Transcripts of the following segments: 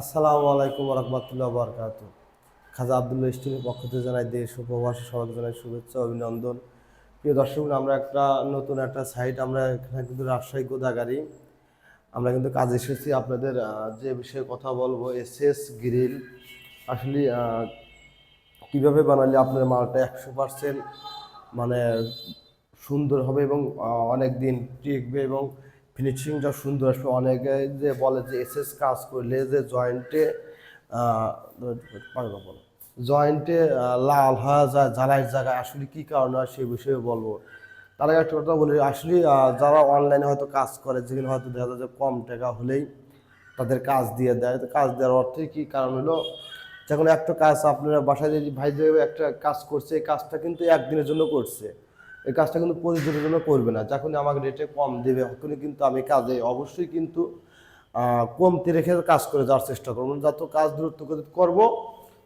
আসসালামু আলাইকুম রহমতুল্লাহ বরকাত খাজা আবদুল্লাহ স্টিলের পক্ষ থেকে জানাই দেশ ও প্রবাসী সবাইকে জানাই শুভেচ্ছা, অভিনন্দন। প্রিয় দর্শক, আমরা একটা নতুন একটা সাইট আমরা এখানে কিন্তু রাজশাহী গোদাগাড়ি আমরা কিন্তু কাজ এসেছি আপনাদের যে বিষয়ে কথা বলব এস এস গ্রিল। আসলে কীভাবে বানালে আপনার মালটা একশো পার্সেন্ট মানে সুন্দর হবে এবং অনেক দিন টিকবে এবং ফিনিশিংটা সুন্দর আসবে। অনেকে যে বলে যে এসএস কাজ করলে যে জয়েন্টে জয়েন্টে লাল হয়ে যায় জ্বালাইয়ের জায়গায় আসলে কী কারণে হয় সেই বিষয়ে বলব। তার আগে একটা কথা বলি, আসলে যারা অনলাইনে হয়তো কাজ করে, যেগুলো হয়তো দেখা যায় যে কম টাকা হলেই তাদের কাজ দিয়ে দেয়। তো কাজ দেওয়ার অর্থে কি কারণ হলো, যখন একটা কাজ আপনারা বাসায় যে ভাই যে একটা কাজ করছে, এই কাজটা কিন্তু একদিনের জন্য করছে। এই কাজটা কিন্তু প্রতিদিনের জন্য করবে না। যখন আমাকে রেটে কম দেবে তখনই কিন্তু আমি কাজে অবশ্যই কিন্তু কমতি রেখে কাজ করে যাওয়ার চেষ্টা করব। যত কাজ দূরত্ব করে করব,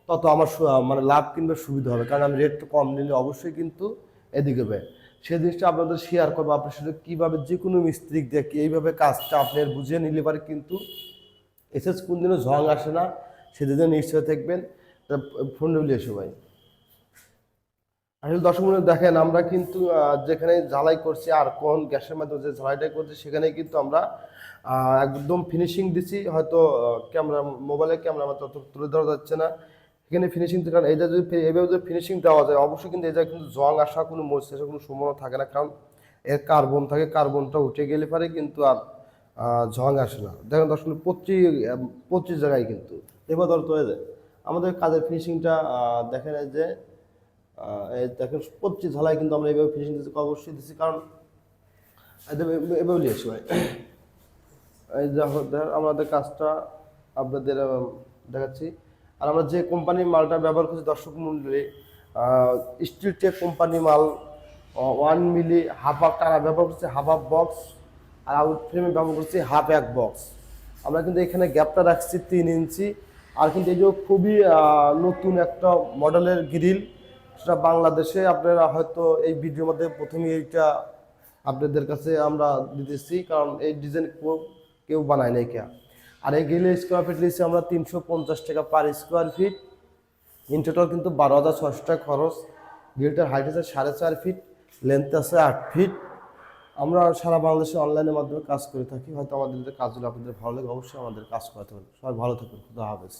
তত আমার মানে লাভ কিনবে সুবিধা হবে। কারণ আমি রেট কম নিলে অবশ্যই কিন্তু এদিকে হবে। সেই জিনিসটা আপনাদের শেয়ার করব। আপনার সাথে কীভাবে যে কোনো মিস্ত্রি দেখে এইভাবে কাজটা আপনার বুঝিয়ে নিলে পারে কিন্তু এসএস কোনদিনও ঝং আসে না। সেদিনও নিশ্চয় থাকবেন। ফোন এসো ভাই। আসলে দর্শক দেখেন আমরা কিন্তু যেখানে ঝালাই করছি আর কোন গ্যাসের মাধ্যমে যে ঝালাইটা করছি সেখানে কিন্তু আমরা একদম ফিনিশিং দিছি হয়তো ক্যামেরা মোবাইলে ক্যামেরা আমার তত তুলে ধরা যাচ্ছে না। এখানে ফিনিশিং কারণ এই যদি এইভাবে যদি ফিনিশিং দেওয়া যায় অবশ্যই কিন্তু জায়গায় কিন্তু জং আসা কোনো মরছে কোনো সম্ভাবনা থাকে না। কারণ এর কার্বন থাকে কার্বনটা উঠে গেলে পারে কিন্তু আর ঝং আসে না। দেখেন প্রতি আহ, প্রতি জায়গায় কিন্তু। এবার ধর তো আমাদের কাজের ফিনিশিংটা দেখেন যে দেখেন প্রতি ঝালাই কিন্তু আমরা এইভাবে ফিনিশিং দিচ্ছি অবশ্যই দিচ্ছি কারণ এভাবে নিয়ে ভাই। এই আমাদের কাজটা আপনাদের দেখাচ্ছি। আর আমরা যে কোম্পানির মালটা ব্যবহার করছি, দর্শক মন্ডলী স্টিল টেক কোম্পানি মাল ওয়ান মিলি হাফ হাফ টাকা ব্যবহার করছি হাফ হাফ বক্স আর আউট ফ্রেমে ব্যবহার করছি হাফ এক বক্স আমরা কিন্তু এখানে গ্যাপটা রাখছি তিন ইঞ্চি, আর কিন্তু এই যে খুবই নতুন একটা মডেলের গ্রিল সেটা বাংলাদেশে আপনারা হয়তো এই ভিডিওর মধ্যে প্রথমে এইটা আপনাদের কাছে আমরা দিতেছি, কারণ এই ডিজাইন কেউ বানায় নাই কে আর এই গেলে স্কোয়ার ফিট নিচ্ছি আমরা তিনশো পঞ্চাশ টাকা per square feet in total কিন্তু বারো হাজার ছশো টাকা খরচ। গ্রিলটার হাইট আছে সাড়ে চার ফিট লেন্থ আছে আট ফিট আমরা সারা বাংলাদেশে অনলাইনের মাধ্যমে কাজ করে থাকি। হয়তো আমাদের কাজগুলো আপনাদের ভালো লাগে, অবশ্যই আমাদের কাজ করাতে হবে সবাই ভালো থাকুন, খুদা হাফেজ।